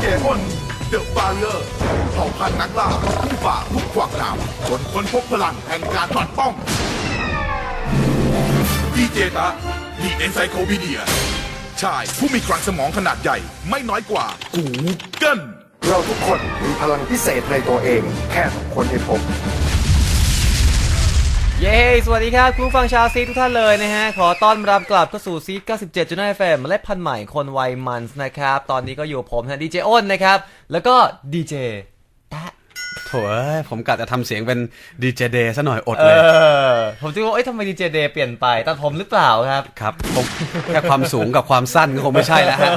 เกมอนเดอะบาเลอร์เผ่าพันธุ์นักล่าผู้ฝ่าทุกขวากหนามจนค้นพบพลังแห่งการปัดป้องดีเจตะดีเอนไซโคบีเดีย ชายผู้มีคลังสมองขนาดใหญ่ไม่น้อยกว่ากูเกิลเราทุกคนมีพลังพิเศษในตัวเอง แค่ทุกคนให้พบ เย้ สวัสดีครับ คุณผู้ฟังชาวซีทุกท่านเลยนะฮะ ขอต้อนรับกลับเข้าสู่ซี97จุดเฟมเล็บพันธุ์ใหม่คนวัยมันส์นะครับ ตอนนี้ก็อยู่ผมนะดีเจอ้นนะครับ แล้วก็ดีเจตะ โถ่เอ้ยผมกะจะทำเสียงเป็นดีเจเดย์ซะหน่อยอดเอเลย อ ผมจะว่าเอ้ยทำไมดีเจเดย์เปลี่ยนไปตัดผมหรือเปล่าครับ ครับผมแค่ความสูงกับความสั้นก็คงไม่ใช่แล้วฮะ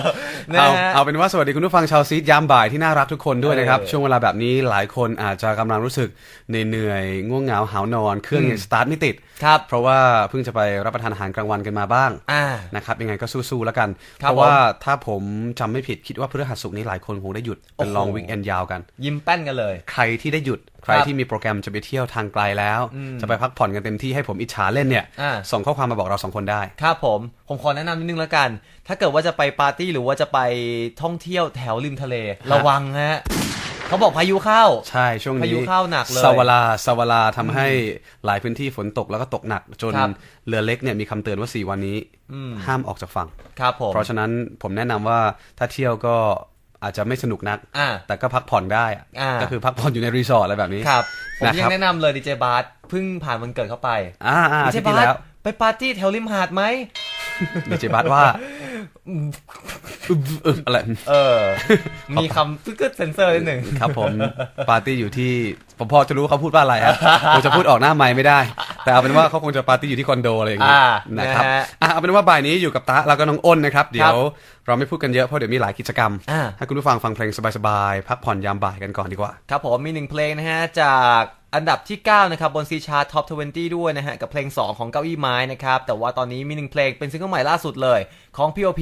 นะเอาฮะเอาเป็นว่าสวัสดีคุณผู้ฟังชาวซีดยามบ่ายที่น่ารักทุกคนด้วยนะครับ เออช่วงเวลาแบบนี้หลายคนอาจจะกำลังรู้สึกเหนื่อยๆง่วงเหงาหาวนอน เครื่องยังสตาร์ทไม่ติดครับ เพราะว่าเพิ่งจะไปรับประทานอาหารกลางวันกันมาบ้างอ่า นะครับยังไงก็สู้ๆแล้วกัน ครับเพราะว่าถ้าผมจำไม่ผิดคิดว่าพฤหัสศุกร์นี้หลายคนคงได้หยุดเป็นโอ้โห ลองวิกเอนยาวกัน ยิ้มแป้นกันเลย ใครที่ได้หยุดใครครับที่มีโปรแกรมจะไปเที่ยวทางไกลแล้วอืมจะไปพักผ่อนกันเต็มที่ให้ผมอิจฉาเล่นเนี่ยอ่าส่งข้อความมาบอกเราสองคนได้ ครับผม ผมขอแนะนำนิดนึงแล้วกัน ถ้าเกิดว่าจะไปปาร์ตี้หรือว่าจะไปท่องเที่ยวแถวริมทะเล ระวังฮะเขาบอกพายุเข้า ใช่ช่วงนี้พายุเข้าหนักเลยสวลาสวลาทำให้หลายพื้นที่ฝนตกแล้วก็ตกหนัก จนครับเรือเล็กเนี่ยมีคำเตือนว่า 4 วันนี้อืมห้ามออกจากฝั่งครับผมเพราะฉะนั้นผมแนะนำว่าถ้าเที่ยวก็ อาจจะไม่สนุกนักอ่าแต่ก็พักผ่อนได้อะอ่าก็คือพักผ่อนอยู่ในรีสอร์ทอะไรแบบนี้ครับผมนะคยัรังบแนะนำเลยดีเจบาสเพิ่งผ่านวันเกิดเข้าไปอ่าอ่าดีอาเจทิตย์บาที่สแล้วไปปาร์ตี้แถวริมหาดไหมดีเจบัสว่าอึ๊บอะไรเออ มีคำพึกเซนเซอร์นิดหนึ่งครับผม ปาร์ตี้อยู่ที่ ผมพอจะรู้เขาพูดว่าอะไรอะผมจะพูดออกหน้าไม้ไม่ได้ แต่เอาเป็นว่าเขาคงจะปาร์ตี้อยู่ที่คอนโดอะไรอย่างงี้อ่านะครับนะฮะอะเอาเป็นว่าบ่ายนี้อยู่กับตาแล้วก็น้องอ้นนะครับ เดี๋ยวเราไม่พูดกันเยอะเพราะเดี๋ยวมีหลายกิจกรรมอ่าให้คุณผู้ฟังฟังเพลงสบายๆ พักผ่อนยามบ่ายกันก่อนดีกว่า ครับผมมีหนึ่งเพลงนะฮะจากอันดับที่ 9 นะครับ บนซีชาร์ท็อป 20 ด้วยนะฮะ กับเพลง 2 ของเก้าอี้ไม้นะครับ แต่ว่าตอนนี้มีหนึ่งเพลงเป็นซิงเกิลใหม่ล่าสุดเลย ของ P.O.P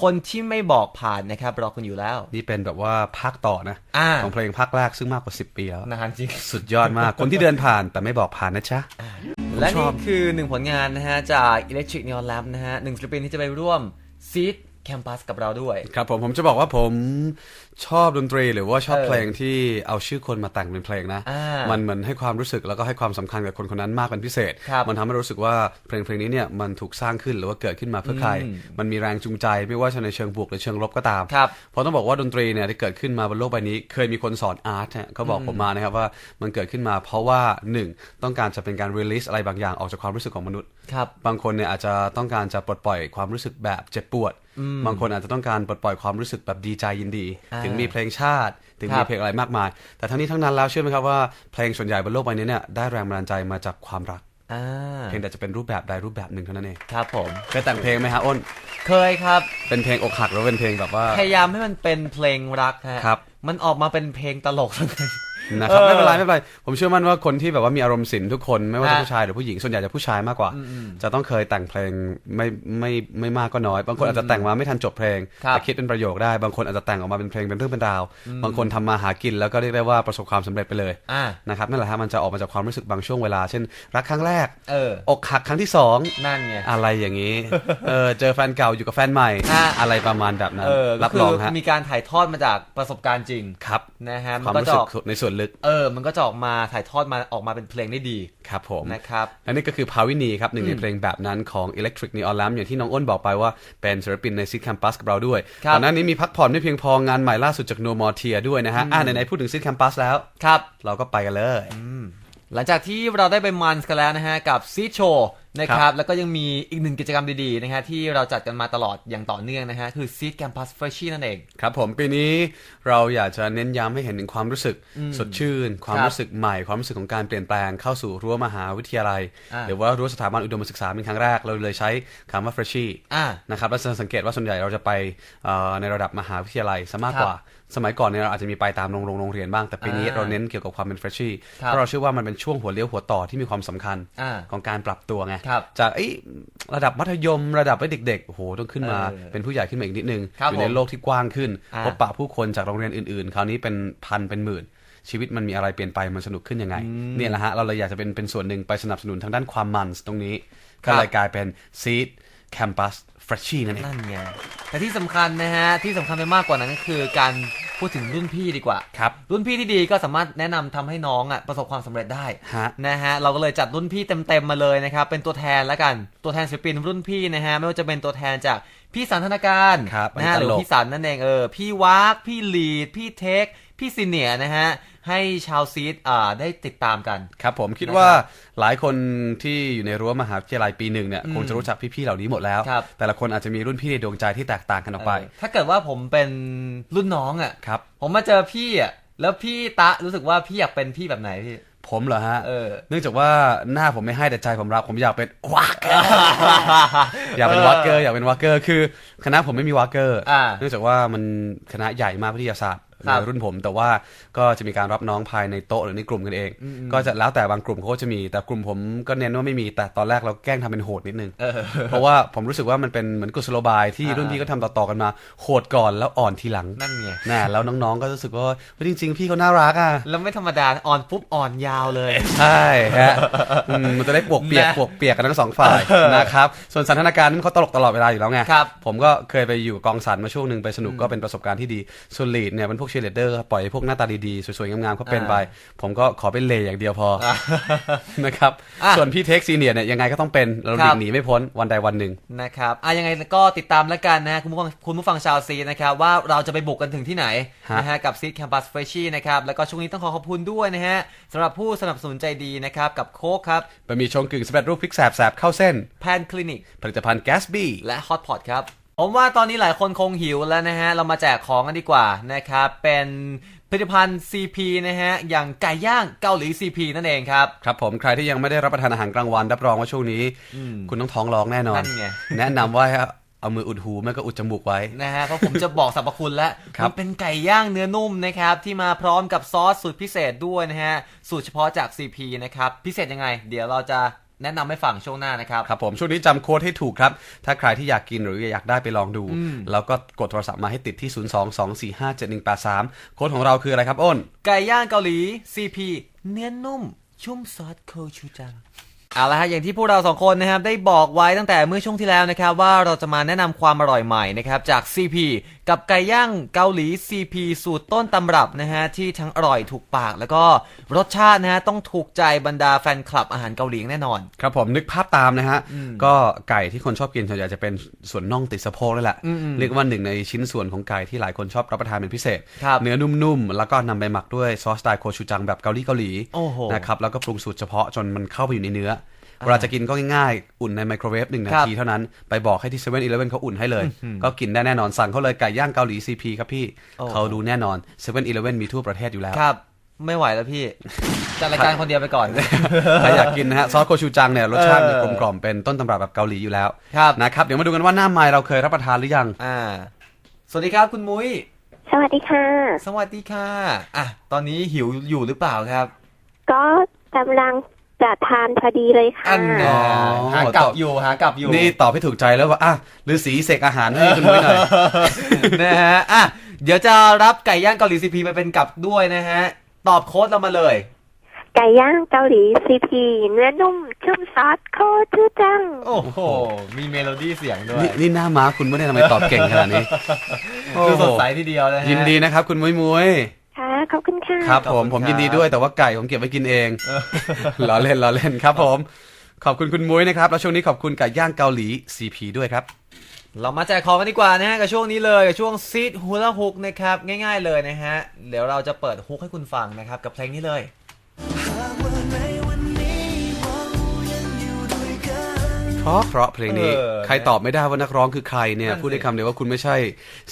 คนที่ไม่บอกผ่านนะครับรอคุณอยู่แล้ว นี่เป็นแบบว่าภาคต่อนะอ่าของเพลงภาคแรกซึ่งมากกว่า 10 ปีแล้วนานจริง สุดยอดมาก คนที่เดินผ่านแต่ไม่บอกผ่านนะจ๊ะและชนี่อบคือหนึ่งผลงานนะฮะจาก Electric Neon Lab นะฮะหนึ่งศิลปินที่จะไปร่วมซีด แคมปัสกับเราด้วย ครับผมผมจะบอกว่าผมชอบดนตรีหรือว่าชอบเออเพลงที่เอาชื่อคนมาแต่งเป็นเพลงนะอ่ามัมันเหมือนให้ความรู้สึกแล้วก็ให้ความสำคัญกับคนคนนั้นมากเป็นพิเศษครับมันทำให้เรารู้สึกว่าเพลงเพลงนี้เนี่ยมันถูกสร้างขึ้นหรือว่าเกิดขึ้นมาเพื่อใครอืมมันมีแรงจูงใจไม่ว่าจะในเชิงบวกหรือเชิงลบก็ตามครับเพราะต้องบอกว่าดนตรีเนี่ยที่เกิดขึ้นมาบนโลกใบนี้ เคยมีคนสอนอาร์ตเนี่ยเขาบอกผมมานะครับว่ามันเกิดขึ้นมา เพราะว่าหนึ่งต้องการจะเป็นการ release อะไรบางอย่างออกจากความรู้สึกของมนุษย์ครับบางคนเนี่ยอาจจะต้องการจะปลดปล่อยความรู้สึกแบบเจ็บปวด บางคนอาจจะต้องการปลดปล่อยความรู้สึกแบบดีใจยินดีอ่าถึงมีเพลงชาติ ถึงครัมีบเพลงอะไรมากมาย แต่ทั้งนี้ทั้งนั้นแล้วเชื่อไหมครับว่าเพลงส่วนใหญ่บนโลกใบนี้เนี่ยได้แรงบันดาลใจมาจากความรักอ่าเพียงแต่จะเป็นรูปแบบใดรูปแบบหนึ่งเท่านั้นเองครับผมเคยแต่งเพลงไหมฮะอ้น เคยครับ เป็นเพลงอกหักหรือว่าเป็นเพลงแบบว่า พยายามให้มันเป็นเพลงรักฮะครับ มันออกมาเป็นเพลงตลกนะครับเออไม่เป็นไรไม่เป็นไรผมเชื่อมั่นว่าคนที่แบบว่ามีอารมณ์ศิลป์ทุกคนไม่ว่าจะฮะผู้ชายหรือผู้หญิงส่วนใหญ่จะผู้ชายมากกว่า จะต้องเคยแต่งเพลงไม่ไม่ไม่มากก็น้อย บางคนอาจจะแต่งมาไม่ทันจบเพลงครับแต่คิดเป็นประโยคได้บางคนอาจจะแต่งออกมาเป็นเพลงเป็นเรื่องเป็นราว บางคนทำมาหากินแล้วก็เรียกได้ว่าประสบความสำเร็จไปเลยอ่านะครับนั่นแหละฮะมันจะออกมาจากความรู้สึกบางช่วงเวลา เช่น รักครั้งแรกเอออกหักครั้งที่สองนั่นไงอะไรอย่างนี้เออเจอแฟนเก่าอยู่กับแฟนใหม่ฮะอะไรประมาณแบบนั้นเออรับก็คืรองฮะมีการถ่ายทอดมาจากประสบการณ์จริงครับนะฮะความก็รู้จะสึอกอกในส่วนลึก เออ มันก็จะออกมาถ่ายทอดมาออกมาเป็นเพลงได้ดี ครับผม นะครับและนี่ก็คือภาวินีครับหนึ่งในเพลงแบบนั้นของ Electric Neon Lamp อย่างที่น้องอ้นบอกไปว่าเป็นศิลปินในซิ t แคมปัสกับเราด้วยครับก่อนหน้านี้มีพักผ่อนไม่เพียงพองานใหม่ล่าสุดจาก No More Tear ด้วยนะฮะอ่าไหนๆพูดถึงซิ t แคมปัสแล้วครับ เราก็ไปกันเลยหลังจากที่เราได้ไปมันกันแล้วนะฮะกับซีโช นะคครัรับบแล้วก็ยังมีอีกหนึ่งกิจกรรมดีๆนะฮะที่เราจัดกันมาตลอดอย่างต่อเนื่องนะฮะคือซีดแคมปัสเฟรชชี่นั่นเองครับผมปีนี้เราอยากจะเน้นย้ำให้เห็นถึงความรู้สึกสดชื่น ความครับรู้สึกใหม่ ความรู้สึกของการเปลี่ยนแปลงเข้าสู่รั้วมหาวิทยาลัยอ่าหรือว่ารั้วสถาบันอุดมศึกษาเป็นครั้งแรกเราเลยใช้คำว่า freshie อ่านะครับแล้วจะสังเกตว่าส่วนใหญ่เราจะไปเอ่อในระดับมหาวิทยาลัยซะมากครับกว่าสมัยก่อนเนี่ยเราอาจจะมีไปตามโรงโรงโรงเรียนบ้างแต่ปีนี้อ่าเราเน้นเกี่ยวกับความเป็น freshie ครับเพราะเราเชื่อว่ามันเป็นช่วงหัวเลี้ยวหัวต่อที่มีความสำคัญอ่าของการปรับตัวไงครับจากเอ้ยระดับมัธยมระดับไว้เด็กๆโอ้โหต้องขึ้นมาเออเป็นผู้ใหญ่ขึ้นมาอีกนิดนึงครับอยู่ในผมโลกที่กว้างขึ้นอ่าพบปะผู้คนจากโรงเรียนอื่นๆ คราวนี้เป็นพันเป็นหมื่นชีวิตมันมีอะไรเปลี่ยนไปมันสนุกขึ้นยังไงเนี่ยแหละฮะเราเลยอยากจะเป็นเป็นส่วนหนึ่งไปสนับสนุนทางด้านความมันตรงนี้ครัก็บเลยกลายเป็น Seed Campus Freshie นั่นเองนั่นไงแต่ที่สำคัญนะฮะ ที่สำคัญไปมากกว่านั้นก็คือการพูดถึงรุ่นพี่ดีกว่า ครับรุ่นพี่ที่ดีก็สามารถแนะนำทำให้น้องอะประสบความสำเร็จได้ ฮะ นะฮะเราก็เลยจัดรุ่นพี่เต็มๆมาเลยนะครับเป็นตัวแทนแล้วกันตัวแทนศิลปินรุ่นพี่นะฮะไม่ว่าจะเป็นตัวแทนจาก พี่สันธนาการครับนะฮะอันหนี้รือตลกพี่สันนั่นเองเออพี่วากพี่ลีด พี่เทค พี่ซีเนียร์นะฮะให้ชาวซีดอ่าได้ติดตามกัน ครับผมคิดนะครับว่าหลายคนที่อยู่ในรั้วมหาวิทยาลัยปีหนึ่งเนี่ยอืมคงจะรู้จักพี่ๆเหล่านี้หมดแล้วครับแต่ละคนอาจจะมีรุ่นพี่ในดวงใจที่แตกต่างกันออกไปเออถ้าเกิดว่าผมเป็นรุ่นน้องอะครับผมมาเจอพี่อะแล้วพี่ตะรู้สึกว่าพี่อยากเป็นพี่แบบไหนพี่ ผมเหรอฮะเออเนื่องจากว่าหน้าผมไม่ให้แต่ใจผมรับผมอยากเป็นวักอยากเป็นวักเกอร์อยากเป็นวักเกอร์คือ คณะผมไม่มีวักเกอร์อ่าเนื่องจากว่ามันคณะใหญ่มากวิทยาศาสตร์ครั ในบรุ่นผม แต่ว่าก็จะมีการรับน้องภายในโต๊ะหรือในกลุ่มกันเอง ก็จะแล้วแต่บางกลุ่มเขาก็จะมีแต่กลุ่มผมก็เน้นว่าไม่มีแต่ตอนแรกเราแกล้งทำเป็นโหดนิดนึงเออเพราะว่าผมรู้สึกว่ามันเป็นเหมือนกุศโลบายที่อ่ารุ่นพี่ก็ทำต่อๆกันมาโหดก่อนแล้วอ่อนทีหลังนั่นไงน่แล้วน้องๆก็รู้สึกว่าเฮ้ยจริง ๆ พี่เขาน่ารักอะแล้วไม่ธรรมดาอ่อนปุ๊บอ่อนยาวเลยใช่ฮะอืมมันจะได้ปวกเปียกนะปวกเปียกกันทั้งสองฝ่ายนะครับส่วนสันทนาการนั้นเขาตลกตลอดเวลาอยู่แล้วไงครับผมก็เคยไปอยู่กองสันมาช่วงหนึ่งไปสนุกก็เป็นประสบการณ์ที่ดีส่วนลีดเนี่ยเป็นพวกเชียร์ลีดเดอร์ปล่อยให้พวกหน้าตาดีๆ สวยๆ งามๆเขาเป็นไป ผมก็ขอเป็นเลอย่างเดียวพออนะครับอะส่วนพี่เทคซีเนียร์เนี่ยยังไงก็ต้องเป็นเราหลีครักบหนีไม่พ้นวันใดวันหนึ่งนะครับอะยังไงก็ติดตามแล้วกันนะฮะคุณผู้ฟังคุณผู้ฟังชาวซีนะครับว่าเราจะไปบุกกันถึงที่ไหนฮะนะฮะกับซีดแคมปัสเฟรชี่นะครับแล้วก็ช่วงนี้ต้องขอขอบคุณด้วยนะฮะสำหรับผู้สนับสนุนใจดีนะครับกับโค้กครับบะหมี่ชงกึ่งสำเร็จรูปพริกแสบแสบเข้าเส้นแพนคลินิกผลิตภัณฑ์แก๊สบี้และฮอตพอตครับ ผมว่าตอนนี้หลายคนคงหิวแล้วนะฮะ เรามาแจกของกันดีกว่านะครับ เป็นผลิตภัณฑ์ CP นะฮะ อย่างไก่ย่างเกาหลี CP นั่นเองครับ ครับผมใครที่ยังไม่ได้รับประทานอาหารกลางวันรับรองว่าช่วงนี้คุณต้องท้องร้องแน่นอน นั่นไง แนะนำว่าให้เอามืออุดหูไม่ก็อุดจมูกไว้ นะฮะ เพราะผมจะบอกสรรพคุณแล้ว ครับ มันเป็นไก่ย่างเนื้อนุ่มนะครับ ที่มาพร้อมกับซอสสูตรพิเศษด้วยนะฮะ สูตรเฉพาะจาก CP นะครับ พิเศษยังไง เดี๋ยวเราจะ แนะนำให้ฟังช่วงหน้านะครับ ครับผมช่วงนี้จำโค้ดให้ถูกครับ ถ้าใครที่อยากกินหรืออยากได้ไปลองดู แล้วก็กดโทรศัพท์มาให้ติดที่ 022457183 โค้ดของเราคืออะไรครับอ้น ไก่ย่างเกาหลี CP เนื้อนุ่ม ชุ่มซอสโคชูจังเอาละฮะอย่างที่พวกเราสองคนนะครับได้บอกไว้ตั้งแต่เมื่อช่วงที่แล้วนะครับว่าเราจะมาแนะนำความอร่อยใหม่นะครับจาก CP กับไก่ย่างเกาหลี CP สูตรต้นตำรับนะฮะที่ทั้งอร่อยถูกปาก แล้วก็รสชาตินะฮะต้องถูกใจบรรดาแฟนคลับอาหารเกาหลีแน่นอน ครับผมนึกภาพตามนะฮะ ก็ไก่ที่คนชอบกินส่วนใหญ่จะเป็นส่วนน่องติดสะโพกนั่นแหละเรียกว่าหนึ่งในชิ้นส่วนของไก่ที่หลายคนชอบรับประทานเป็นพิเศษครับเนื้อนุ่มๆ แล้วก็นำไปหมักด้วยซอสสไตล์โคชูจังแบบเกาหลีเกาหลีโอ้โหนะครับแล้วก็ปรุงสูตรเฉพาะจนมันเข้าไปอยู่ในเนื้อ เวลาจะกินก็ง่ายๆ อุ่นในไมโครเวฟหนึ่งนาครับทีเท่านั้น ไปบอกให้ที่เซเว่นอีเลฟเว่นเขาอุ่นให้เลย ก็กินได้แน่นอนสั่งเขาเลยไก่ย่างเกาหลีซีพีครับพี่โอ้โหเขาดูแน่นอนเซเว่นอีเลฟเว่นมีทั่วประเทศอยู่แล้วครับไม่ไหวแล้วพี่จัดรายการคนเดียวไปก่อนใครอยากกินนะฮะซอสโคชูจังเนี่ยรสชาติเออมันกลมกล่อมเป็นต้นตำรับแบบเกาหลีอยู่แล้วครับนะครับเดี๋ยวมาดูกันว่าหน้าไม้เราเคยรับประทานหรือยังอ่าสวัสดีครับคุณมุ้ยสวัสดีค่ะ สวัสดีค่ะ อะ ตอนนี้หิวอยู่หรือเปล่าครับ ก็กำลัง จะทานพอดีเลยค่ะ อันแน่อ๋อหากลับอยู่หากลับอยู่ นี่ตอบให้ถูกใจแล้วว่าอะฤาษีเสกอาหารให้คุณไว้หน่อยนะฮะอะเดี๋ยวจะรับไก่ย่างเกาหลีซีพีไปเป็นกับด้วยนะฮะ ตอบโค้ดเรามาเลย ไก่ย่างเกาหลีซีพีเนื้อนุ่มชุ่มซอสโคจูจัง โอ้โห มีเมโลดี้เสียงด้วยนี่นี่หน้าม้าคุณไม่ได้ทำไมตอบเก่งขนาดนี้ดูสดใสทีเดียวนะฮะยินดีนะครับคุณมุ้ยมุ้ย ค่ะขอบคุณค่ะ ครับขอบผมคุณผมครับยินดีด้วยแต่ว่าไก่ผมเก็บไว้กินเองล้อเล่นล้อเล่นครับผม ขอบคุณคุณมุ้ยนะครับ แล้วช่วงนี้ขอบคุณไก่ย่างเกาหลี CP ด้วยครับ เรามาแจกของกันดีกว่านะฮะกับช่วงนี้เลยกับช่วงซีดฮูลาฮุกนะครับง่าย ๆเลยนะฮะเดี๋ยวเราจะเปิดฮุกให้คุณฟังนะครับกับเพลงนี้เลย ราะเพราะเพลงนี้เออใครตอบไม่ได้ว่านักร้องคือใครเนี่ยนั่นสิพูดได้คำเดียวว่าคุณไม่ใช่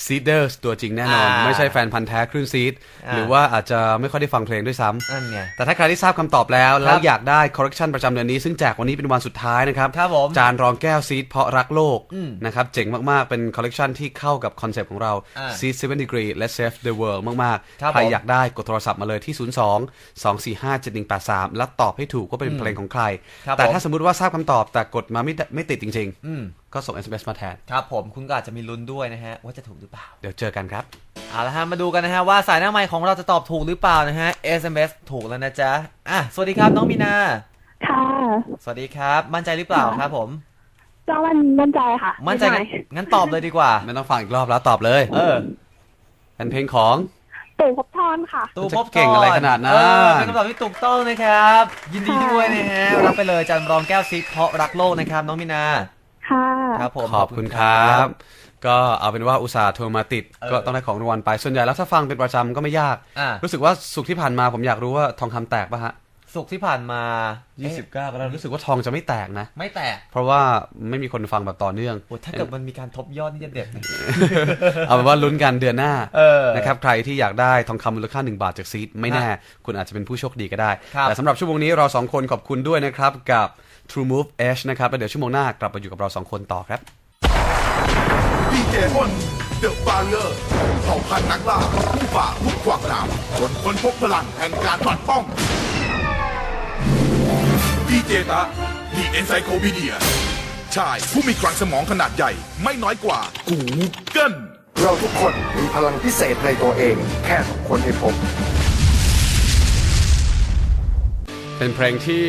ซีเดอร์ตัวจริงแน่นอนอ่าไม่ใช่แฟนพันธ์แท้คลื่นซีดอ่าหรือว่าอาจจะไม่ค่อยได้ฟังเพลงด้วยซ้ำนั่นไงแต่ถ้าใครที่ทราบคำตอบแล้วคแล้รัวบอยากได้คอร์เรคชันประจำเดือนนี้ซึ่งแจกวันนี้เป็นวันสุดท้ายนะครับครับผมจานรองแก้วซีดเพราะรักโลกอืมนะครับเจ๋งมากๆเป็นคอลเลกชันที่เข้ากับคอนเซปต์ของเราอ่าซีด7 degree let's save the world มากครับๆใครผมอยากได้กดโทรศัพท์มาเลยที่ 02 245 7183 แล้วตอบให้ถูกว่าเป็นเพลงของใครครับแต่ผมถ้าสมมติว่าทราบคำตอบแต่กดมาไม่ได้ไม่ติดจริงอืมๆก็ส่ง SMS มาแทน ครับผมคุณก็อาจจะมีลุ้นด้วยนะฮะ ว่าจะถูกหรือเปล่า เดี๋ยวเจอกันครับ เอาละฮะ มาดูกันนะฮะ ว่าสายหน้าไมค์ของเราจะตอบถูกหรือเปล่านะฮะ SMS ถูกแล้วนะจ๊ะ อะ สวัสดีครับน้องมีนา ค่ะสวัสดีครับ มั่นใจหรือเปล่าครับผม ก็มันมั่นใจค่ะมั่นใจไงั้นงั้นตอบเลยดีกว่า ไม่ต้องฟังอีกรอบแล้วตอบเลย เออ เป็นเพลงของ ตู่ภพบทรค่ะ ตู่จะภพบเก่งอะไรขนาดนั้น เออเป็นคำตอบที่ถูกต้องนะครับ ยินดีด้วยนะฮะรับไปเลยจันรองแก้วซิปเพราะรักโลกนะครับ น้องมินา ค่ะ ครับผม ขอบคุณครับ ก็เอาเป็นว่าอุตส่าห์โทรมาติด เออก็ต้องได้ของรางวัลไปส่วนใหญ่แล้วถ้าฟังเป็นประจำก็ไม่ยาก อะรู้สึกว่าสุกร์ที่ผ่านมาผมอยากรู้ว่าทองคำแตกป่ะฮะ สุกร์ที่ผ่านมา 29ก็แล้วรู้สึกว่าทองจะไม่แตกนะ ไม่แตก เพราะว่าไม่มีคนฟังแบบต่อเนื่องโอ้ถ้าเกิดมันมีการทบยอดนี่จะเด็ดนะเอาเป็นว่าลุ้นกันเดือนหน้าเออนะครับใครที่อยากได้ทองคำมูลค่า 1 บาทจากซีดไม่แน่ คุณอาจจะเป็นผู้โชคดีก็ได้ครับแต่สำหรับชั่วโมงนี้เราสองคนขอบคุณด้วยนะครับ กับ True Move Edge นะครับแล้วเดี๋ยวชั่วโมงหน้ากลับมาอยู่กับเราสองคนต่อครับดีเจอ้นเดอะบาร์เ e อร์เผ่าพันธุ์นักล่าผู้ฝ่าทุกขวากหนามจนค้นพบพลังแห่งการปัดป้อง ดีเจตะดีเอ็นไซโคพีเดียชายผู้มีคลังสมองขนาดใหญ่ไม่น้อยกว่ากูเกิลเราทุกคนมีพลังพิเศษในตัวเอง แค่ทุกคนให้พบเป็นเพลงที่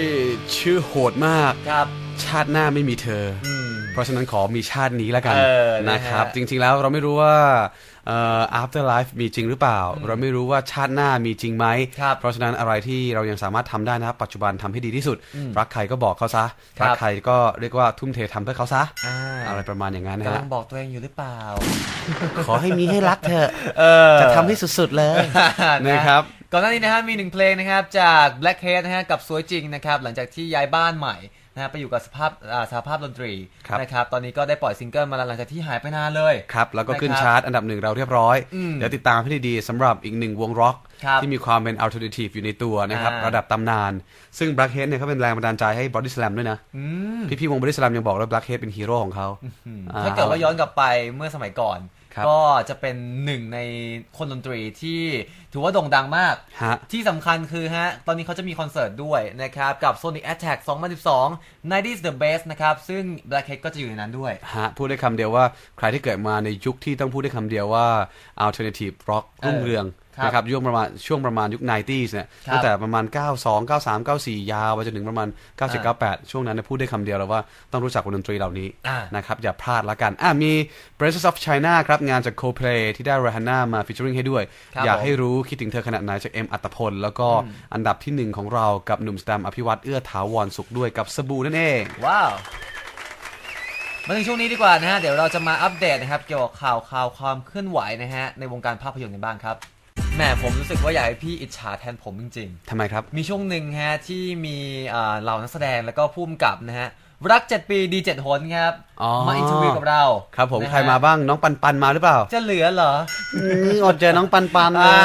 ชื่อโหดมาก ครับ ชาติหน้าไม่มีเธออมเพราะฉะนั้นขอมีชาตินี้แล้วกันเออนะฮะนะครับจริงๆแล้วเราไม่รู้ว่าเอ่อ afterlife มีจริงหรือเปล่า เราไม่รู้ว่าชาติหน้ามีจริงไหมครับเพราะฉะนั้นอะไรที่เรายังสามารถทำได้นะครับปัจจุบันทำให้ดีที่สุด รักใครก็บอกเขาซะครับรักใครก็เรียกว่าทุ่มเททำเพื่อเขาซะอ่าอะไรประมาณอย่างนั้นนะกำลัฮะงบอกตัวเองอยู่หรือเปล่า ขอให้มีให้รักเธอะเออจะทำให้สุดๆเลยนะครับก่อนหน้านี้นะครับมีหนึ่งเพลงนะครับจาก Black Head นะฮะกับสวยจริงนะครับหลังจากที่ย้ายบ้านใหม่ นะฮะไปอยู่กับสภาพอ่าสภาพดนตรีครับนะครับตอนนี้ก็ได้ปล่อยซิงเกิลมาแล้วหลังจากที่หายไปนานเลยครับแล้วก็ขึ้นนะครับชาร์ตอันดับหนึ่งเราเรียบร้อยอืมเดี๋ยวติดตามให้ดีๆสำหรับอีกหนึ่งวงร็อกครับที่มีความเป็น alternative อยู่ในตัวนะครับอ่าระดับตำนาน ซึ่ง Blackhead เนี่ยเขาเป็นแรงบันดาลใจให้ Body Slam ด้วยนะอืมพี่ๆวง Body Slam ยังบอกว่า Blackhead เป็นฮีโร่ของเขาอ่ถ้าเกิดว่าย้อนกลับไปเมื่อสมัยก่อน ครับก็จะเป็นหนึ่งในคนดนตรีที่ถือว่าโด่งดังมาก ฮะ ที่สำคัญคือฮะ ตอนนี้เขาจะมีคอนเสิร์ตด้วยนะครับ กับ Sonic Attack 2012 90s the best นะครับ ซึ่ง Blackhead ก็จะอยู่ในนั้นด้วย ฮะ พูดได้คำเดียวว่าใครที่เกิดมาในยุคที่ต้องพูดได้คำเดียวว่า alternative rock เออรุ่งเรืองครับ นะครับยุคประมาณช่วงประมาณยุค 90s เนี่ยครับตั้งแต่ประมาณ 92 93 94 ยาวไปจนถึงประมาณ 97 98 ช่วงนั้นเนยพูดได้คำเดียวแล้วว่าต้องรู้จักวงดนตรีเหล่านี้อ่านะครับอย่าพลาดละกันอะมี Braces of China ครับ งานจาก Coldplay ที่ได้ Rihanna มา featuring ให้ด้วยครับอยากผมให้รู้คิดถึงเธอขนาดไหนจากเอ็มอัตพล แล้วก็อันดับที่หนึ่งของเรากับหนุ่มสแตมอภิวัตเอื้อถาวรสุขด้วยกับสบู่นั่นเองว้าวมาถึงช่วงนี้ดีกว่านะฮะ เดี๋ยวเราจะมาอัปเดตนะครับ เกี่ยวกับข่าวข่าวความเคลื่อนไหวนะฮะ ในวงการภาพยนตร์กันบ้างครับ แหมผมรู้สึกว่าอยากให้พี่อิจฉาแทนผมจริงๆทำไมครับมีช่วงหนึ่งฮะที่มีเอ่อเหล่านักแสดงแล้วก็ผู้กำกับนะฮะ รัก 7 ปีดี7หนครับ อ๋อ มาอินเทอร์วิวกับเราครับผมนะฮะใครมาบ้างน้องปันปันมาหรือเปล่าจะเหลือเหรอนี่อดเจอน้องปันปันเลอ่า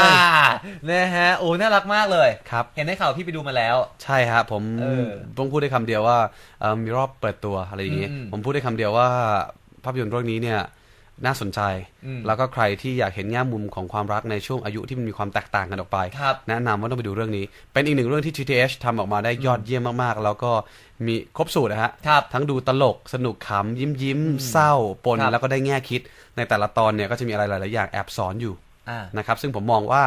ยนะฮะโอ้น่ารักมากเลย ครับ เห็นในข่าวพี่ไปดูมาแล้ว ใช่ฮะผมเออต้องพูดได้คำเดียวว่าเอิ่มมีรอบเปิดตัวอะไรอย่างงี้อืม ผมพูดได้คำเดียวว่าภาพยนตร์เรื่องนี้เนี่ย น่าสนใจอืมแล้วก็ใครที่อยากเห็นแง่มุมของความรักในช่วงอายุที่มันมีความแตกต่างกันออกไปครับแนะนำว่าต้องไปดูเรื่องนี้ เป็นอีกหนึ่งเรื่องที่ GTH ทำออกมาได้ยอดเยี่ยมมากๆ แล้วก็มีครบสูตรนะฮะครับทั้งดูตลกสนุกขำยิ้มยิ้มเศร้าปนครับแล้วก็ได้แง่คิด ในแต่ละตอนเนี่ยก็จะมีอะไรหลายๆอย่างแอบสอนอยู่อ่านะครับซึ่งผมมองว่า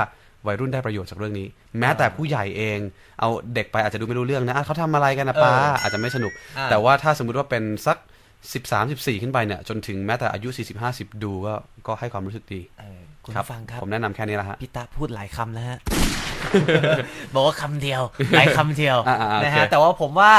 วัยรุ่นได้ประโยชน์จากเรื่องนี้ แม้แต่ผู้ใหญ่เอง เอาเด็กไปอาจจะดูไม่รู้เรื่องนะอะเขาทำอะไรกันนะป้าเอออาจจะไม่สนุกอ่าแต่ว่าถ้าสมมุติว่าเป็นสัก 13 14ขึ้นไปเนี่ย จนถึงแม้แต่อายุ40 50ดูก็ก็ให้ความรู้สึกดีเออคุณครับผู้ฟังครับ ผมแนะนำแค่นี้แหละฮะพี่ตาพูดหลายคำแล้วฮะ บอกว่าคำเดียว หลายคำเดียวอ่าๆโอเคนะฮะแต่ว่าผมว่า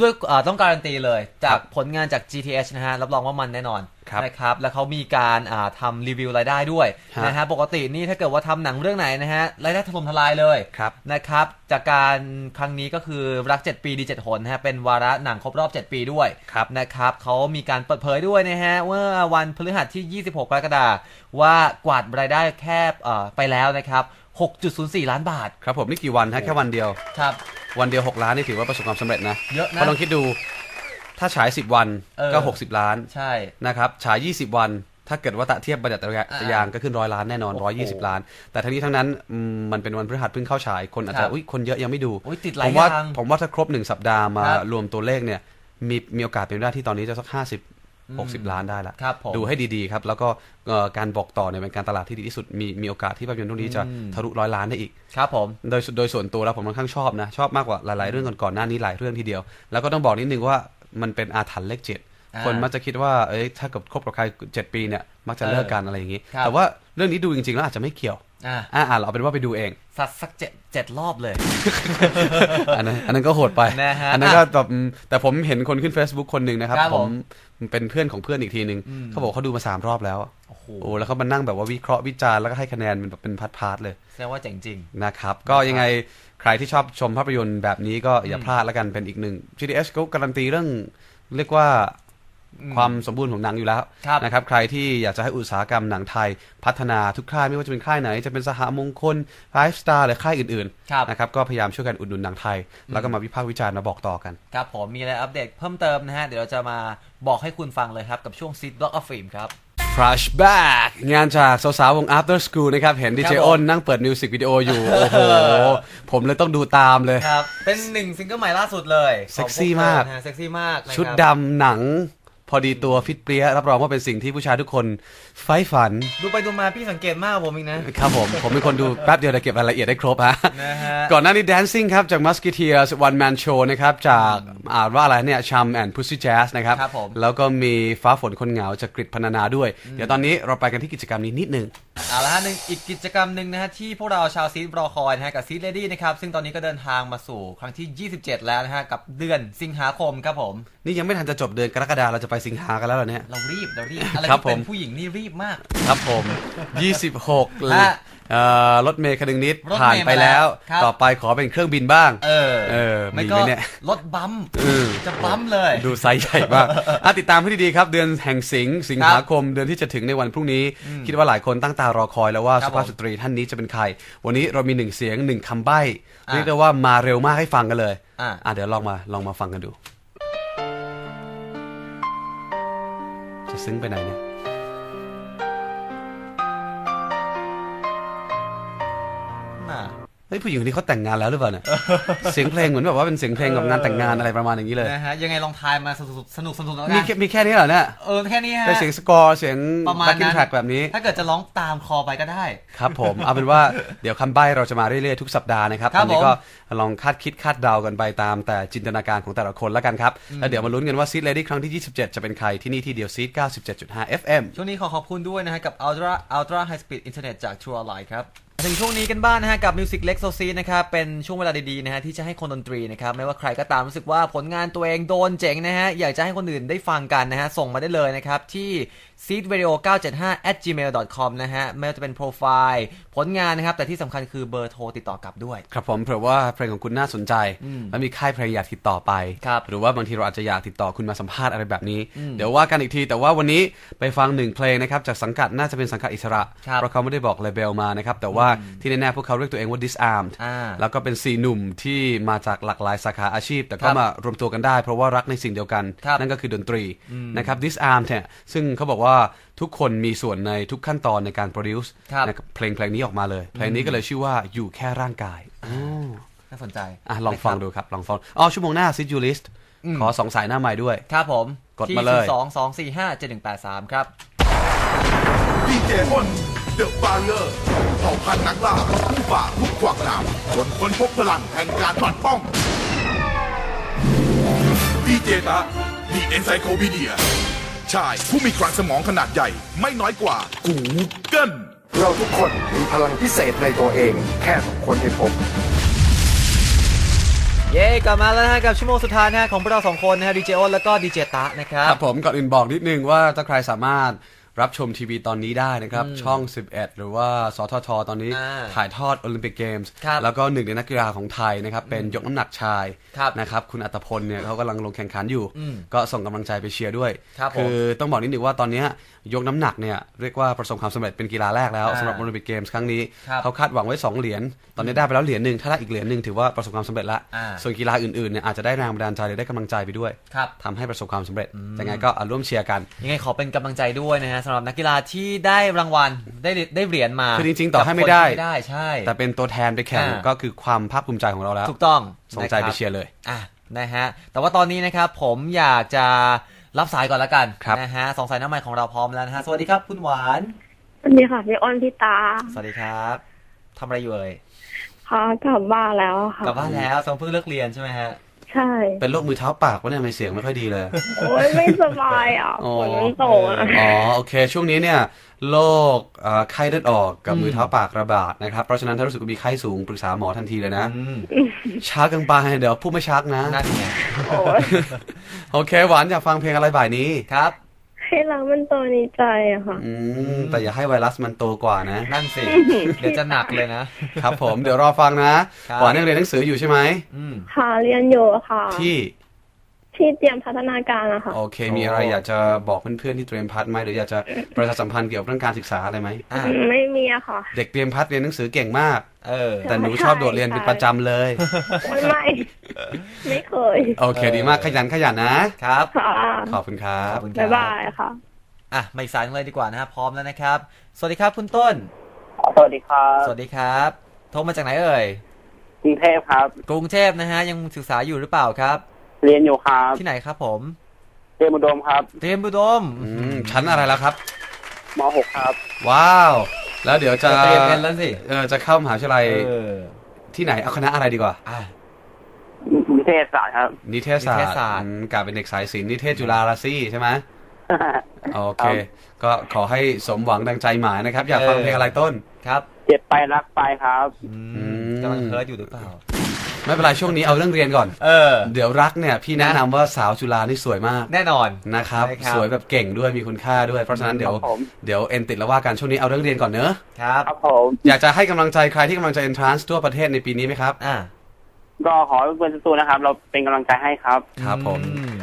ด้วยเอ่อต้องการันตีเลย จากผลงานจาก GTH นะฮะ รับรองว่ามันแน่นอนครับนะครับ แล้วเขามีการอ่าทำรีวิวรายได้ด้วยฮะนะฮะ ปกตินี่ถ้าเกิดว่าทำหนังเรื่องไหนนะฮะ รายได้ถล่มทลายเลยครับนะครับ จากการครั้งนี้ก็คือรัก 7 ปีดี7หนนะฮะ เป็นวาระหนังครบรอบ 7 ปีด้วยครับนะครับ เขามีการเปิดเผยด้วยนะฮะว่าวันพฤหัสที่ 26 กรกฎาคมว่ากวาดรายได้แค่เอ่อไปแล้วนะครับ 6.04 ล้านบาท ครับผมนี่กี่วันฮะแค่วันเดียว ครับ วันเดียว 6 ล้านนี่ถือว่าประสบความสำเร็จนะเยอะนะ เพราะลองคิดดู ถ้าฉาย 10 วันเออ ก็ 60 ล้านใช่ นะครับ ฉาย 20 วัน ถ้าเกิดว่าตะเทียบบัญญัติอ่ายางก็ขึ้นร้อยล้านแน่นอน โอ้โห120 ล้าน แต่ทั้งนี้ทั้งนั้นอืมมันเป็นวันพฤหัสเพิ่งเข้าฉาย คนอาจครัจะ บอุ้ยคนเยอะยังไม่ดู อุ๊ยติดหลายผมว่าอย่างผมว่าถ้าครบ 1 สัปดาห์มาครับ รวมตัวเลขเนี่ย มีมีโอกาสเป็นไปได้ที่ตอนนี้จะสัก 50 60 ล้านได้ละครับผมดูให้ดีๆครับ แล้วก็เอ่อการบอกต่อเนี่ยเป็นการตลาดที่ดีที่สุด มีมีโอกาสที่ภาพยนตร์เรื่องนี้จะอืมทะลุร้อยล้านได้อีก ครับผม โดยโดยส่วนตัวแล้วผมค่อนข้างชอบนะ ชอบมากกว่าหลายๆเรื่องก่อนๆหน้านี้หลายเรื่องทีเดียว แล้วก็ต้องบอกนิดนึงว่ามันเป็นอาถรรพ์เลขเจ็ดอ่าคนมักจะคิดว่า เอ้ย ถ้าเกิดคบกับใครเจ็ดปีเนี่ย มักจะเลิกกันอะไรอย่างนี้ครับแต่ว่าเรื่องนี้ดูจริงๆ แล้วอาจจะไม่เกี่ยว อ่า อ่าอ่าเราเอาเป็นว่าไปดูเอง สักสักเจ็ดเจ็ดรอบเลย อันนั้นอันนั้นก็โหดไปนะฮะอันนั้นก็แบบอืมแต่ผมเห็นคนขึ้น Facebook คนหนึ่งนะครับครับผผมม เป็นเพื่อนของเพื่อนอีกทีหนึ่งอืมเขาบอกเขาดูมาสามรอบแล้วโอ้โหโอ้แล้วเขามานั่งแบบว่าวิเคราะห์วิจารณ์แล้วก็ให้คะแนนเป็นแบบเป็นพาร์ทๆเลยแสดงว่าเจ๋งจริงนะครับก็ยังไงใครที่ชอบชมภาพยนตร์แบบนี้ก็อย่าพลาดแล้วกันเป็นอีกหนึ่ง GDS ก็การันตีเรื่องเรียกว่าอืม ความสมบูรณ์ของหนังอยู่แล้วครับนะครับใครที่อยากจะให้อุตสาหกรรมหนังไทยพัฒนาทุกค่ายไม่ว่าจะเป็นค่ายไหน จะเป็นสหมงคลไลฟ์สตาร์หรือค่ายอื่นครับๆนะครับก็พยายามช่วยกันอุดหนุนหนังไทย แล้วก็มาวิพากษ์วิจารณ์มาบอกต่อกัน ครับผมมีอะไรอัปเดตเพิ่มเติมนะฮะ เดี๋ยวเราจะมาบอกให้คุณฟังเลยครับ กับช่วงซีดบล็อกออฟฟิล์มครับ Flashback งานจากสาวๆวง After School นะครับ เห็นดีคเจรับผมอ้นนั่งเปิดมิวสิกวิดีโออยู่ โอ้โห ผมเลยต้องดูตามเลยครับ เป็นหนึ่งซิงเกิลใหม่ล่าสุดเลย เซ็กซี่ของพวมากเธอนะฮะเซ็กซี่มากนะครับชุดดำหนัง พอดีตัวฟิตเปรี้ยรับรองว่าเป็นสิ่งที่ผู้ชายทุกคนใฝ่ฝัน ดูไปดูมาพี่สังเกตมากกว่าผมอีกนะครับผม ผมเป็นคนดูแป๊บเดียวแต่เก็บรายละเอียดได้ครบฮะนะฮะก่อนหน้านี้ Dancing ครับ จาก Musketeers One Man Show นะครับ จากอ่านว่าอะไรเนี่ย Chum and Pussy Jazz นะครับครับผมแล้วก็มีฟ้าฝนคนเหงาจากกริดพรรณนาด้วย เดี๋ยวตอนนี้เราไปกันที่กิจกรรมนี้นิดหนึงเอาละฮะหนึ่งอีกกิจกรรมหนึ่งนะฮะที่พวกเราชาวซีดรอคอยนะฮะกับซีดเลดี้นะครับซึ่งตอนนี้ก็เดินทางมาสู่ครั้งที่ 27 แล้วนะฮะกับเดือนสิงหาคมครับผม นี่ยังไม่ทันจะจบเดือนกรกฎาเราจะไปสิงหากันแล้วเหรอเนี่ย เรารีบเรารีบอะไรครับที่เป็นผมผู้หญิงนี่รีบมาก ครับผม 26เลยฮะเอ่อรถเมย์คนึงนิดรถเมย์ผ่านไปแล้ว มาแล้วครับ ต่อไปขอเป็นเครื่องบินบ้าง เออเออไม่มีก็ไหมเนี่ยรถบัมป์เออ จะบัมป์เลย ดูไซส์ใหญ่มากอะติดตามให้ดีๆครับ เดือนแห่งสิงห์สิงหาคม เดือนที่จะถึงในวันพรุ่งนี้ คิดว่าหลายคนตั้งตารอคอยแล้วว่าครัสุบภาพสตรีท่านนี้จะเป็นใคร วันนี้เรามีหนึ่งเสียงหนึ่งคำใบ้อะเรียกได้ว่ามาเร็วมากให้ฟังกันเลยอะ อะเดี๋ยวลองมาลองมาฟังกันดู ซึ้งไปไหนเนี่ย ฮ้ยผู้หญิงคนนี้เขาแต่งงานแล้วหรือเปล่าเนี่ยเสียงเพลงเหมือนแบบว่าเป็นเสียงเพลงกับงานแต่งงานอะไรประมาณอย่างนี้เลยนะฮะยังไงลองทายมาสนุกสนุกสนุกแล้วมีกันแค่มีแค่นี้เหรอเนี่ยเออแค่นี้ฮะ เป็นเสียงสกอร์เสียงประมาณแบ็คกิ้นั้งนแทร็กแบบนี้ ถ้าเกิดจะร้องตามคอไปก็ได้ ครับผมเอาเป็นว่าเดี๋ยวคำใบ้เราจะมาเรื่อยๆทุกสัปดาห์นะครับครัตบอนนี้ผมก็ลองคาดคิดคาดเดากันไปตามแต่จินตนาการของแต่ละคนแล้วกันครับ แล้วเดี๋ยวมาลุ้นกันว่าซีดเลดี้ครั้งที่ 27 จะเป็นใครที่นี่ที่เดียวซีด97.5 FM ช่วงนี้ขอขอบคุณด้วยนะฮะกับ Ultra Ultra High Speed Internet จาก True Align ครับ ถึงช่วงนี้กันบ้างนะฮะกับ Music l e x o c y นะครับเป็นช่วงเวลาดีๆนะฮะที่จะให้คนดนตรีนะครับไม่ว่าใครก็ตามรู้สึกว่าผลงานตัวเองโดนเจ๋งนะฮะอยากจะให้คนอื่นได้ฟังกันนะฮะส่งมาได้เลยนะครับที่ seedradio 975 at gmail com นะฮะไม่ว่าจะเป็นโปรไฟล์ผลงานนะครับแต่ที่สำคัญคือเบอร์โทรติดต่อกลับด้วย ครับผมเผื่อว่าเพลงของคุณน่าสนใจ แล้วมีค่ายเพลงอยากติดต่อไป ครับหรือว่าบางทีเราอาจจะอยากติดต่อคุณมาสัมภาษณ์อะไรแบบนี้ เดี๋ยวว่ากันอีกที แต่ว่าวันนี้ไปฟังหนึ่งเพลงนะครับจากสังกัดน่าจะเป็นสังกัดอิสระครับ เพราะเขาไม่ได้บอกเลเบลมานะครับแต่ว่าที่แน่ๆพวกเขาเรียกตัวเองว่า disarmed อ่าแล้วก็เป็นสี่หนุ่มที่มาจากหลากหลายสาขาอาชีพ แต่คก็รับมารวมตัวกันได้ เพราะว่ารักในสิ่งเดียวกันครับนั่นก็คือดนตรีนะครับ disarmed เนี่ยซึ่งเขาบอกว่าทุกคนมีส่วนในทุกขั้นตอนในการ produce ครับนะครับเพลงเพลงนี้ออกมาเลยเพลงนี้ก็เลยชื่อว่าอยู่แค่ร่างกายน่าสนใจอะลองฟังดูครับลองฟังอ๋อชั่วโมงหน้าซิจูลิสต์ขอสองสายหน้าใหม่ด้วย ครับผม กดมาเลยที่2 2 4 5 7 1 8 3ครับดีเจอ้น เดอะบาร์เออร์เผ่าพันธุ์นักล่าผู้ฝ่าทุกขวากหนามจนค้นพบพลังแห่งการปัดป้องดีเจตะดีเอ็นไซโคพีเดียชายผู้มีคลังสมองขนาดใหญ่ไม่น้อยกว่ากูเกิลเราทุกคนมีพลังพิเศษในตัวเอง แค่ต้องคนให้พบเย้กลับมาแล้วนะฮะกับชั่วโมงสุดท้ายนะฮะของพวกเราสองคนนะฮะดีเจอ้นแล้วก็ดีเจตะนะครับ ครับผมก่อนอื่นบอกนิดนึงว่าถ้าใครสามารถ รับชมทีวีตอนนี้ได้นะครับ ช่อง 11 หรือว่าสทท ตอนนี้อ่าถ่ายทอดโอลิมปิกเกมส์ครับแล้วก็หนึ่งในนักกีฬาของไทยนะครับ เป็นยกน้ำหนักชายครับนะครับ คุณอัตพลเนี่ยเขากำลังลงแข่งขันอยู่อืมก็ส่งกำลังใจไปเชียร์ด้วยครับผมคือต้องบอกนิดนึงว่าตอนเนี้ยยกน้ำหนักเนี่ยเรียกว่าประสบความสำเร็จเป็นกีฬาแรกแล้วอ่าสำหรับโอลิมปิกเกมส์ครั้งนี้ครับเขาคาดหวังไว้สองเหรียญตอนนี้ได้ไปแล้วเหรียญหนึ่งถ้าได้อีกเหรียญหนึ่งถือว่าประสบความสำเร็จละอ่าส่วนกีฬาอื่นๆเนี่ยอาจจะได้แรงบันดาลใจหรือได้กำลังใจไปด้วยครับทำให้ประสบความสำเร็จยังไงก็อะร่วมเชียร์กันยังไงขอเป็นกำลังใจด้วยนะฮะสำหรับนักกีฬาที่ได้รางวัลได้ได้เหรียญมาคือจริงๆต่อให้ไม่กับคนได้ที่ได้ใช่ แต่เป็นตัวแทนไปแข่งอ่า ก็คือความภาคภูมิใจของเราแล้วถูกต้องส่งใจไปเชียร์เลย อะนะฮะแต่ว่าตอนนี้นะครับผมอยากจะรับสายก่อนละกันครับ นะฮะสองสายน้ำใหม่ของเราพร้อมแล้วนะฮะสวัสดีครับคุณหวาน สวัสดีค่ะพี่อ้นพี่ตาสวัสดีครับทำอะไรอยู่เอ่ยค่ะกลับบ้านแล้วค่ะ กลับบ้านแล้วสองเพิ่งเลิกเรียนใช่ไหมฮะ ใช่ เป็นโรคมือเท้าปากวะเนี่ยทำไมเสียงไม่ค่อยดีเลย โอ้ยไม่สบายอะอ๋อฝนมันตกอะ อ๋อโอเค ช่วงนี้เนี่ยโรคเอ่อไข้เลือดออกกับมือเท้าปากระบาดนะครับเพราะฉะนั้นถ้ารู้สึกว่ามีไข้สูงปรึกษาหมอทันทีเลยนะ อืมชักกันไปเดี๋ยวพูดไม่ชักนะ นั่นไงโอ้ย โอเค หวานอยากฟังเพลงอะไรบ่ายนี้ ครับ ให้รักมันตัวในใจอะค่ะ อืมแต่อย่าให้ไวรัสมันโตกว่านะ นั่นสิ เดี๋ยวจะหนักเลยนะ ครับผม เดี๋ยวรอฟังนะครับหวานยังเรียนหนังสืออยู่ใช่ไหมอืมค่ะเรียนอยู่ค่ะ ที่ ที่เตรียมพัฒนาการอะค่ะโอเค มีอะไรอยากจะบอกเพื่อนๆที่เตรียมพัดไหมหรืออยากจะประชาสัมพันธ์เกี่ยวกับเรื่องการศึกษาอะไรไหมอะไม่มีอะค่ะ เด็กเตรียมพัดเรียนหนังสือเก่งมากเออแต่หนูชอบโดดเรียนเป็นประจำเลยไม่ไม่ ไม่เคย โอเคดีมากขยันขยันนะครับค่ะขอบคุณครัขบอบคุณครับ๊ายบายค่ะอะมาอีกสายหนึ่งเลยดีกว่านะฮะพร้อมแล้วนะครับ สวัสดีครับคุณต้น สวัสดีครับ สวัสดีครับโทรมาจากไหนเอ่ยกรุงเทพครับ กรุงเทพนะฮะยังศึกษาอยู่หรือเปล่าครับ เรียนอยู่ครับที่ไหนครับผมเรียนอุดมครับ เตรียมบุดมอืมชั้นอะไรแล้วครับม .6 ครับ ว้าว แล้วเดี๋ยวจะเตรียมกันแล้วสิเออจะเข้ามหาวิทยาลัยเออที่ไหนเอาคณะอะไรดีกว่าอะนิเทศศาสตร์ครับ นิเทศศาสตนิร์เทศศาสตร์อืมกลายเป็นเด็กสายศิลป์นิเทศจุฬาละซี่ใช่ไหมโอเคครับก็ขอให้สมหวังดังใจหมายนะครับ อยากฟังเพลงอะไรต้น ครับ เจ็บไปรักไปครับ อือืมมกำลังเฮิร์ตอยู่หรือเปล่า ไม่เป็นไรช่วงนี้เอาเรื่องเรียนก่อน เออ เดี๋ยวรักเนี่ยพี่แนะนำว่าสาวจุฬานี่สวยมากแน่นอน นะครับ ใช่ครับ สวยแบบเก่งด้วยมีคุณค่าด้วย เพราะฉะนั้นเดี๋ยวครับผม เดี๋ยวเอ็นติดแล้วว่ากันช่วงนี้เอาเรื่องเรียนก่อนเนอะครับ ครับผม อยากจะให้กำลังใจใครที่กำลังจะ entrance ทั่วประเทศในปีนี้ไหมครับ อะก็ขอให้เพื่อนสู้ๆนะครับ เราเป็นกำลังใจให้ครับ ครับผม อืม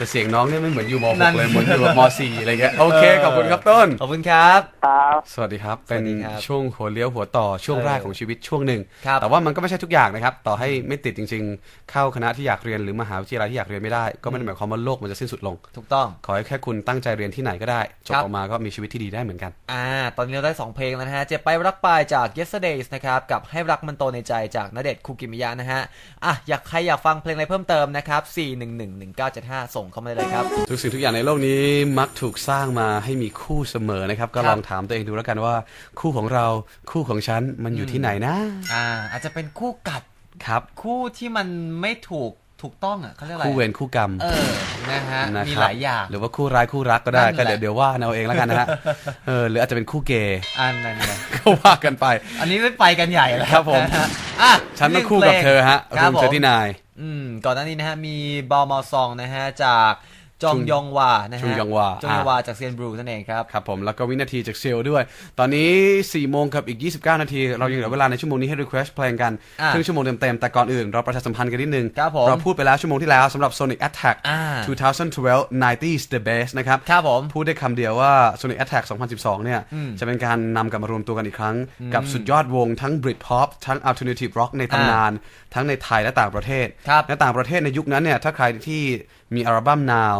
แต่เสียงน้องเนี่ยไม่เหมือนอยู่มนั่ .6 นเลยเหมือนอยู่แบบม .4 อะไรเงี้ยโอเคขอบคุณครับต้น ขอบคุณครับ ครับ สวัสดีครับ เป็นสวัสดีครับช่วงหัวเลี้ยวหัวต่อช่วงเออแรกของชีวิตช่วงหนึ่ง ครับแต่ว่ามันก็ไม่ใช่ทุกอย่างนะครับ ต่อให้ไม่ติดจริง ๆ เข้าคณะที่อยากเรียนหรือมหาวิทยาลัยที่อยากเรียนไม่ได้ ก็ไม่ได้หมายความว่าโลกมันจะสิ้นสุดลง ถูกต้อง ขอให้แค่คุณตั้งใจเรียนที่ไหนก็ได้ จบครับ ออกมาก็มีชีวิตที่ดีได้เหมือนกัน อ่า ตอนนี้เราได้ 2 เพลงแล้วนะฮะ เจ็บไปรักไปจาก yesterdays นะครับ กับให้รักมันโตในใจจากณเดชน์คุกิมิยะนะฮะ อะ อยากใครอยากฟังเพลงอะไรเพิ่มเติมนะครับ 4111975 ส่งเข้ามาได้เลยครับ ทุกสิ่งทุกอย่างในโลกนี้มักถูกสร้างมาให้มีคู่เสมอนะครับ ก็ครับลองถามตัวเองดูแล้วกันว่า คู่ของเราคู่ของฉันมันอยู่ที่ไหนนะ อ่า อาจจะเป็นคู่กัดครับ คู่ที่มันไม่ถูกถูกต้องอะเขาเรียกอะไรคู่เวรคู่กรรม เออ นะฮะ นะมีครับหลายอย่าง หรือว่าคู่ร้ายคู่รักก็ได้นั่นแหละก็เดี๋ยวเดี๋ยวว่ากันเอาเองแล้วกันนะฮะเออหรืออาจจะเป็นคู่เกย์อันนั้นไงก็ว่ากันไป อันนี้ไม่ไปกันใหญ่แล้วครับผม นะฮะอะฉันต้องคู่กับเธอฮะครัรูบมผมเจอที่นาย อืมก่อนหน้านี้นะฮะมีบอลมอซองนะฮะจาก จองยองวานะฮะจงยองวาจองยองวาจากเซียนบรูนั่นเองครับครับผมแล้วก็วินาทีจากเซลด้วย ตอนนี้4โมงกับอีก 29 นาที เรายังเหลือเวลาในชั่วโมงนี้ให้ request เพลงกันอะครึ่งชั่วโมงเต็มๆแต่ก่อนอื่น เราประชาสัมพันธ์กันนิดนึงครับผมเราพูดไปแล้วชั่วโมงที่แล้วสำหรับ Sonic Attack อ่า2012 90s the best นะครับครับผมพูดได้คำเดียวว่า Sonic Attack 2012 เนี่ยอืมจะเป็นการนำกลับมารวมตัวกันอีกครั้ง กับสุดยอดวงทั้ง Britpop ทั้ง Alternative Rock ในตำนาน ทั้งในไทยและต่างประเทศครับในต่างประเทศในยุคนั้นเนี่ยถ้าใครที่ มีอัลบั้ม Now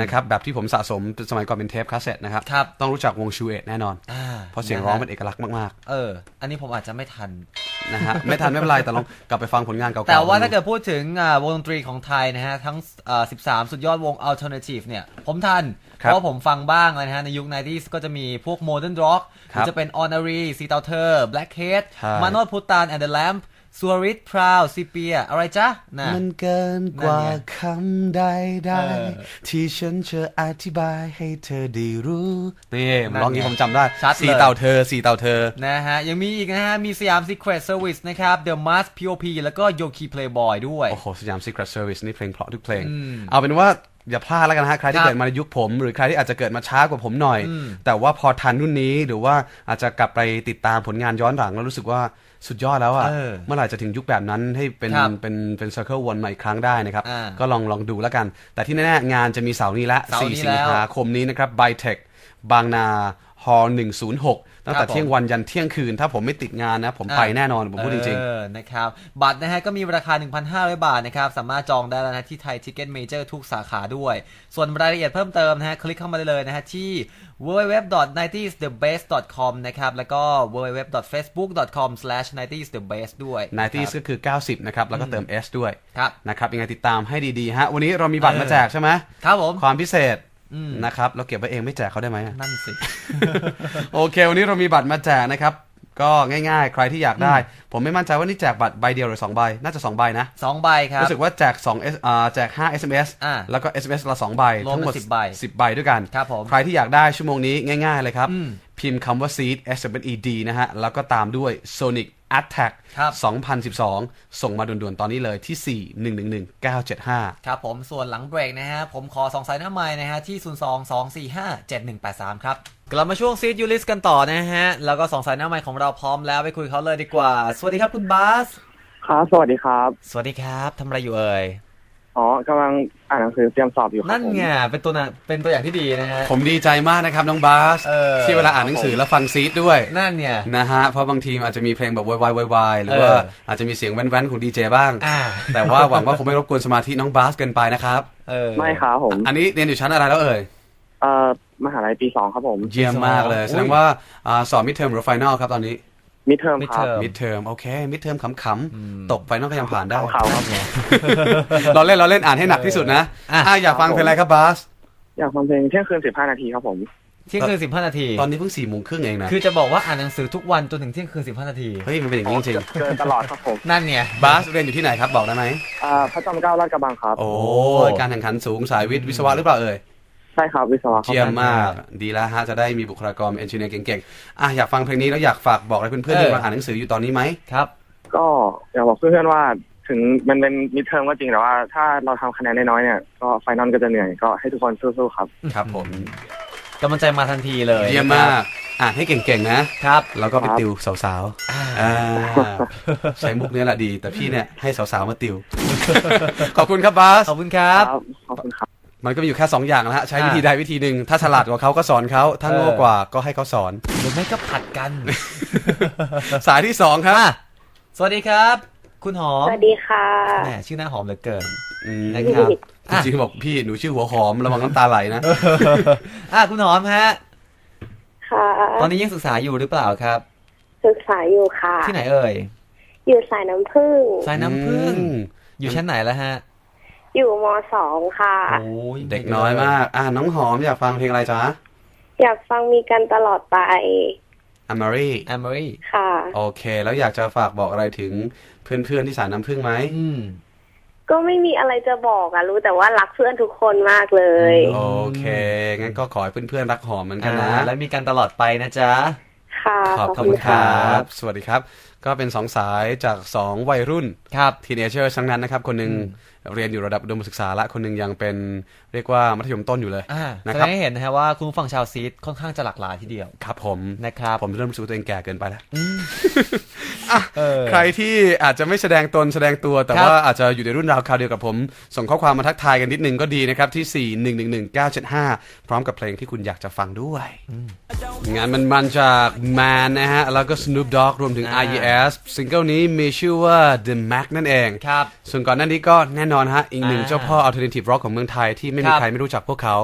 นะครับแบบที่ผมสะสมสมัยก่อนเป็นเทปคาสเซ็ตนะครับครับต้องรู้จักวงชูเอตแน่นอนอ่าเพราะเสียงร้องเป็นเอกลักษณ์มากเออ อันนี้ผมอาจจะไม่ทันๆนะฮะไม่ทันไม่เป็นไร แต่ลองกลับไปฟังผลงานเก่าๆ แต่ว่าถ้าดูเกิดพูดถึงอ่าวงดนตรีของไทยนะฮะ ทั้งอ่า13 สุดยอดวง Alternative เนี่ย ผมทัน เพครับราะว่าผมฟังบ้างเลยนะฮะ ในยุค 90s ก็จะมีพวก Modern Rock หครัรืบอจะเป็น Honorary ซีเตาเธอร์ Black Head ใช่มาโนดพุตาน and the Lamp สวริตพราวซีเปีย อะไรจ๊ะนะมันเกินกว่านั่นไงคำใดเออๆที่ฉันจะอธิบายให้เธอได้รู้นี่มันนั่นร้องนี้ไงผมจำได้ชัดเลยสี่เต่าเธอสี่เต่าเธอ นะฮะ ยังมีอีกนะฮะ มีสยาม Secret Service นะครับ The Mask POP แล้วก็ Yoki Playboy ด้วย โอ้โห สยาม Secret Service นี่เพลงเพราะทุกเพลงอืมเอาเป็นว่าอย่าพลาดแล้วกันนะฮะใครที่ครับเกิดมาในยุคผม หรือใครที่อาจจะเกิดมาช้ากว่าผมหน่อยอืมแต่ว่าพอทันรุ่นนี้หรือว่าอาจจะกลับไปติดตามผลงานย้อนหลังแล้วรู้สึกว่า สุดยอดแล้วอะเออเมื่อไหร่จะถึงยุคแบบนั้นให้เป็นครับเป็นเป็นเซอร์เคิลวนมาอีกครั้งได้นะครับอ่าก็ลองลองดูแล้วกัน แต่ที่แน่ๆงานจะมีเสาร์นี้ละเสาร์นี้4สิงแล้วหาคมนี้นะครับไบเทคบางนาฮอ106 ตั้งแต่ครับผมเที่ยงวันยันเที่ยงคืน ถ้าผมไม่ติดงานนะ ผมไปแน่นอน ผมพูดจริงเออนะครับบัตรนะฮะก็มีราคา 1,500 บาทนะครับ สามารถจองได้แล้วนะที่ไทยทิกเก็ตเมเจอร์ทุกสาขาด้วย ส่วนรายละเอียดเพิ่มเติมนะฮะคลิกเข้ามาได้เลยนะฮะที่ www.90thebest.com นะครับแล้วก็ www.facebook.com/90thebest ด้วยๆ90ก็คือ 90 นะครับ แล้วก็เติม S ด้วยครับนะครับยังไงติดตามให้ดีๆฮะวันนี้เรามีบัตรมาแจกใช่ไหมครับผมความพิเศษอืม นะครับเราเก็บไว้เองไม่แจกเขาได้ไหมนั่นสิ โอเค วันนี้เรามีบัตรมาแจกนะครับ ก็ง่ายๆ ใครที่อยากได้ ผมไม่มั่นใจว่านี่แจกบัตรใบเดียวหรือ 2 ใบ น่าจะ 2 ใบนะสองใบครับ รู้สึกว่าแจก2 S อ่าแจก 5 SMS อ่าแล้วก็ SMS ละ 2 ใบรวมเป็นทั้งหมด 10 ใบ 10 ใบด้วยกันครับผมใครที่อยากได้ชั่วโมงนี้ง่าย ๆ เลยครับอืมพิมพ์คำว่า seed S W E D นะฮะแล้วก็ตามด้วย Sonic Attack ครับ2012 ส่งมาด่วนๆ ตอนนี้เลยที่ 4 1 1 1 9 7 5 ครับผมส่วนหลังเบรกนะฮะ ผมขอสองสายหน้าไม้นะฮะ ที่ 0 2 2 4 5 7 1 8 3 ครับ กลับมาช่วงซีดยูลิสกันต่อนะฮะ แล้วก็สองสายหน้าไม้ของเราพร้อมแล้วไปคุยเขาเลยดีกว่า สวัสดีครับคุณบาส ครับ สวัสดีครับ สวัสดีครับทำอะไรอยู่เอ่ย อ๋อกำลังอ่านหนังสือเตรียมสอบอยู่ครับนั่นผม ไงเป็นตัวน่ะเป็นตัวอย่างที่ดีนะฮะ ผมดีใจมากนะครับน้องบาสเออ ที่เวลาอ่านหนังสือแล้วฟังซีดด้วย นั่นเนี่ยนะฮะ เพราะบางทีอาจจะมีเพลงแบบวายวายวายหรือว่าเอออาจจะมีเสียงแว้นๆของดีเจบ้าง อ่า แต่ว่าหวังว่าคงไม่รบกวนสมาธิน้องบาสเกินไปนะครับ เออ ไม่ครับผม อันนี้เรียนอยู่ชั้นอะไรแล้วเอ่ย เอ่อมหาลัยปีสองครับผม เยี่ยมมากเลยอุ๊ยแสดงว่าอ่าสอบมิดเทอมหรือไฟนอลครับตอนนี้ มิดเทอมครับ midterm มิดเทอมโอเค มิดเทอมขำๆ ตกไฟนอลก็ยังผ่านได้เขาครับเราเล่นเราเล่นอ่านให้หนักที่สุดนะอะอะอยากฟังเพลงอะไรครับบาส อยากฟังเพลงเที่ยงคืนสิบห้านาทีครับผม เที่ยงคืนสิบห้านาที ตอนนี้เพิ่งสี่โมงครึ่งเองนะ คือจะบอกว่าอ่านหนังสือทุกวันจนถึงเที่ยงคืนสิบห้านาที เฮ้ยมันเป็นอย่างนี้จริงเกินตลอดครับผม นั่นไงๆบาสเรียนอยู่ที่ไหนครับบอกได้ไหมอ่าพระจอมเกล้าลาดกระบังครับ โอ้ยการแข่งขันสูงสายวิทย์วิศวะหรือเปล่าเอ่ยใช่ครับวิศวะครับเยี่ยมมาก ดีแล้วฮะจะได้มีบุคลากรเอนจิเนียร์เก่งๆอะอยากฟังเพลงนี้แล้วอยากฝากบอกอะไรเพื่อนๆเออที่กำลังอ่านหนังสืออยู่ตอนนี้ไหมครับ ก็อยากบอกเพื่อนๆว่าถึงมันเป็นมิดเทอมก็จริงแต่ว่า ถ้าเราทำคะแนนน้อยๆเนี่ยก็ไฟนอลก็จะเหนื่อยก็ให้ทุกคนสู้ๆครับ ครับผมกำลังใจมาทันทีเลยเยี่ยมมากอ่านให้เก่งๆนะครับ แล้วก็ไปครับติวสาวๆอ่าใช้มุกนี้แหละดี แต่พี่เนี่ยให้สาวๆมาติว ขอบคุณครับบาสขอบคุณครับขอบคุณครับ มันก็มีอยู่แค่ 2 อย่างนะฮะ ใช้อ่าวิธีใดวิธีหนึ่งถ้าฉลาดกว่าเขาก็สอนเขาถ้าเออโง่กว่าก็ให้เขาสอนหรือไม่ก็ผัดกัน สายที่2ครับอะสวัสดีครับ คุณหอม สวัสดีค่ะแหมชื่อหน้าหอมเหลือเกินอืมนะครับจริงๆบอกพี่หนูชื่อหัวหอมระวังน้ำตาไหลนะอะคุณหอมฮะค่ะตอนนี้ยังศึกษาอยู่หรือเปล่าครับ ศึกษาอยู่ค่ะ ที่ไหนเอ่ย อยู่สายน้ำผึ้งสายน้ำผึ้งอืมอยู่ชั้นไหนแล้วฮะ อยู่มสองค่ะ โอ้ยเด็กน้อยมาก อ่าน้องหอมอยากฟังเพลงอะไรจ๊ะ อยากฟังมีกันตลอดไปอมารีแอมเบอรี่ค่ะ โอเค แล้วอยากจะฝากบอกอะไรถึงเพื่อนๆที่สายน้ำผึ้งไหมอืมก็ไม่มีอะไรจะบอกอะรู้แต่ว่ารักเพื่อนทุกคนมากเลย โอเค งั้นก็ขอให้เพื่อนๆรักหอมเหมือนกันนะอ่าแล้วมีกันตลอดไปนะจ๊ะ ค่ะ ขอบขอบคุคุณณคครัรับบสวัสดีครับ ก็เป็นสองสายจากสองวัยรุ่นครับทีเนเจอร์ทั้งนั้นนะครับ คนหนึ่งเรียนอยู่ระดับอุดมศึกษาและคนหนึ่งยังเป็นเรียกว่ามัธยมต้นอยู่เลยอ่านะแสคดรับงให้เห็นนะฮะว่าคุณผู้ฟังชาวซีดค่อนข้างจะหลากหลายทีเดียวครับผมนะครับผมเริ่มรู้สึกว่าตัวเองแก่เกินไปแล้วอืมอะเออใครที่อาจจะไม่แสดงตนแสดงตัว แต่ครับว่าอาจจะอยู่ในรุ่นราวคราวเดียวกับผม ส่งข้อความมาทักทายกันนิดนึงก็ดีนะครับที่ 4 1 1 1 9 7 5 พร้อมกับเพลงที่คุณอยากจะฟังด้วย งานมันมันๆจาก Man นะฮะ แล้วก็ Snoop Dogg รวมถึงอ่า IES ซิงเกิลนี้มีชื่อว่า The Mac นั่นเองครับ ส่วนก่อนหน้านี้ก็แน่นอนฮะ อีกหนึ่งอ่าเจ้าพ่อ Alternative Rock ของเมืองไทยที่ไม่มีครับใครไม่รู้จักพวกเขา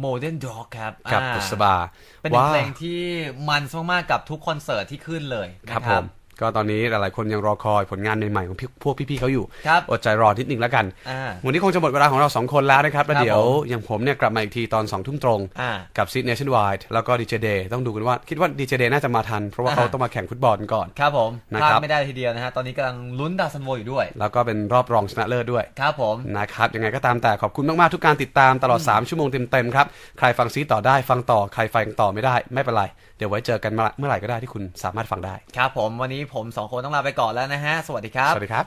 โมเดิร์นด็อกครับกับอ่าบุษบา เป็นหนึ่งว้าเพลงที่มันมากๆกับทุกคอนเสิร์ตที่ขึ้นเลยครับนะผม ก็ตอนนี้หลายๆคนยังรอคอยผลงานใหม่ๆของพี่พวกพี่ๆเขาอยู่ครับอดใจรอนิดนึงแล้วกันอ่าวันนี้คงจะหมดเวลาของเราสองคนแล้วนะครับแล้วครับเดี๋ยวผมอย่างผมเนี่ยกลับมาอีกทีตอน2องทุ่มตรงอ่ากับซีดเนชั่นวายแล้วก็ดีเจเดย์ต้องดูกันว่า คิดว่าดีเจเดย์น่าจะมาทัน เพราะว่าอ่าเขาต้องมาแข่งฟุตบอลก่อนครับผมนะพลาคดรับไม่ได้ทีเดียวนะฮะตอนนี้กำลังลุ้นดาวซันโวอยู่ด้วย แล้วก็เป็นรอบรองชนะเลิศด้วยครับผมนะครับยังไงก็ตามแต่ขอบคุณมากๆทุกการติดตามตลอด 3 ชั่วโมงเต็มๆครับใครฟังซีต่อได้ฟังต่อใครฟังต่อไม่ได้ไม่เป็นไรเดี๋ยวไว้เจอกันเมื่อไหร่ก็ได้ที่คุณสามารถฟังได้ ครับผมวันนี้ผมสองคนต้องลาไปก่อนแล้วนะฮะ สวัสดีครับ สวัสดีครับ